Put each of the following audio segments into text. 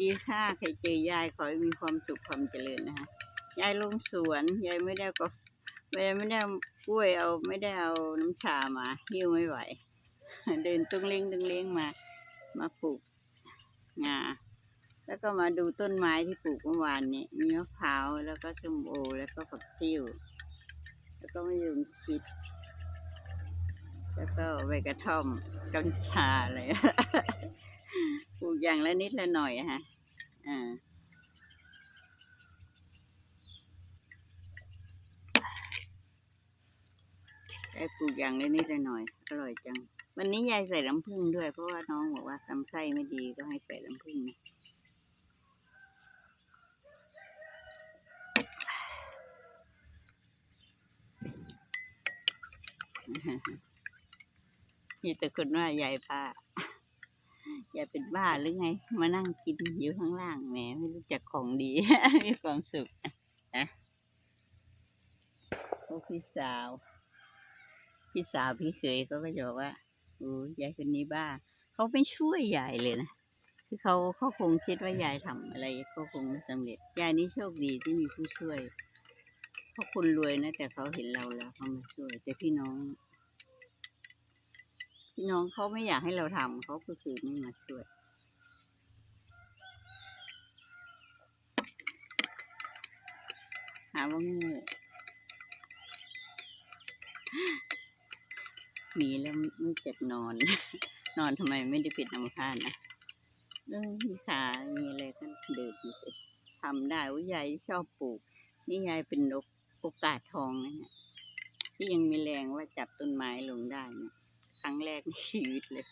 ดีค่ะใครเจอยายขอให้มีความสุขความเจริญนะคะยายลงสวนยายไม่ได้ก็ยายไม่ได้กล้วยเอาไม่ได้เอาน้ำชามาหิ้วไม่ไหว เดินตุ้งเล้งตุ้งเล้งมา มาปลูกงาแล้วก็มาดูต้นไม้ที่ปลูกเมื่อวานนี้มีมะพร้าวแล้วก็ส้มโอแล้วก็ผักติ้วแล้วก็มะยงชิด แล้วก็ใบกระท่อมกัญชาอะไร ปลูกอย่างละนิดละหน่อยอะฮะอ่าได้ปลูกอย่างละนิดละหน่อย อร่อยจัง วันนี้ยายใส่น้ำผึ้งด้วย เพราะว่าน้องบอกว่าลำไส้ไม่ดีก็ให้ใส่น้ำผึ้งนะมีแต่คนว่ายายป้า ยาเป็นบ้าหรือไง มานั่งกินอยู่ข้างล่างแหมไม่รู้จักของดี มีความสุขนะพี่สาว พี่สาวพี่เคยเขาก็จะบอกว่าโอ้ยายคนนี้บ้า เขาไม่ช่วยยายเลยนะคือเขาเขาคงคิดว่ายายทำอะไรก็คงไม่สำเร็จยายนี่โชคดีที่มีผู้ช่วยเขาะคนรวยนะแต่เขาเห็นเราแล้วเขามาช่วยแต่พี่น้อง พี่น้องเขาไม่อยากให้เราทำเขาก็คือไม่มาช่วยหาว่าโงูมีแล้วไม่จัดนอน นอนทำไมไม่ได้ปิดน้ำค้านะเรื่องมีขามีอะไรก็เดินดูสิทำได้ว่ายายชอบปลูก นี่ยายเป็นนกโอกาสทองนะฮะที่ยังมีแรงว่าจับต้นไม้ลงได้เนี่ย ครั้งแรกในชีวิตเลย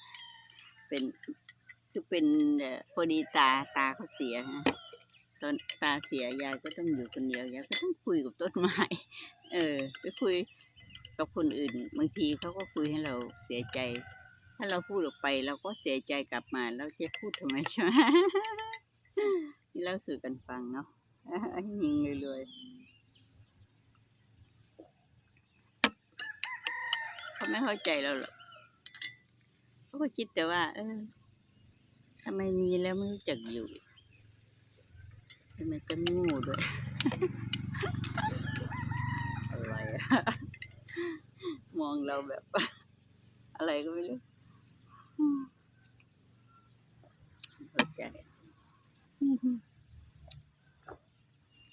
เป็นคือเป็นพอดีตาตาเขาเสียฮะตอนตาเสียยายก็ต้องอยู่คนเดียวยายก็ต้องคุยกับต้นไม้เออ ไปคุยกับคนอื่น บางทีเขาก็คุยให้เราเสียใจ ถ้าเราพูดออกไปเราก็เสียใจกลับมาเราจะพูดทำไมใช่ไหมนี่เราสื่อกันฟังเนาะยิงเลยเลยๆเขาไม่เข้าใจเราหรอก เขาก็คิดแต่ว่า เออทำไมมีแล้วไม่รู้จักอยู่ทำไมจะงูด้วยอะไรอะมองเราแบบ อะไรก็ไม่รู้เข้าใจ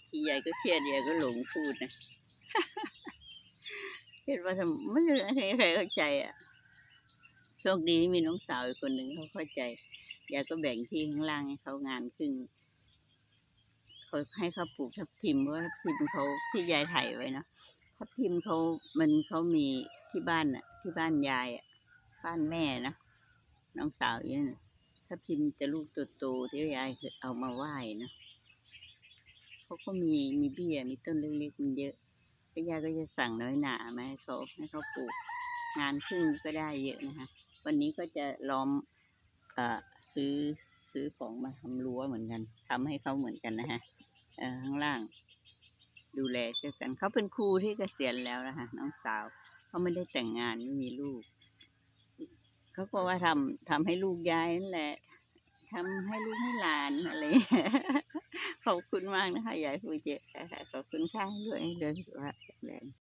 ทีใหญ่ก็เครียดใหญ่ก็หลงพูดนะครียดว่าทำไม่รู้ใครใครเข้าใจอะ ชคดีที่มีน้องสาวอีกคนหนึ่งเขาเข้าใจยายก็แบ่งที่ข้างล่างให้เขางานครึ่งเขาให้เขาปลูกทับทิมเพราะทับทิมเขาที่ยายไถไว้นะทับทิมเขามันเขามีที่บ้านอะที่บ้านยายอะบ้านแม่นะน้องสาวเนี่ยนทับทิมจะลูกโตๆที่ยายเอามาไหว้นะเขาก็มีมีเบี้ยมีต้นเล็กๆมันเยอะก็ยายก็จะสั่งน้อยหนามาให้เขาให้เขาปลูก งานครึ่งก็ได้เยอะนะคะ วันนี้ก็จะล้อมอซื้อซื้อของมาทำรั้วเหมือนกันทำให้เขาเหมือนกันนะฮะข้างล่าง ดูแลช่วยกันเขาเป็นครูที่เกษียณแล้วนะคะน้องสาวเขาไม่ได้แต่งงานไม่มีลูกเขาก็ว่าทำทำให้ลูกย้ายนั่นแหละทำให้ลูกให้หลานอะไรขอบคุณมากนะคะยายฟูเจะขอบคุณค่ะด้วยเลยว่าแข็งแรง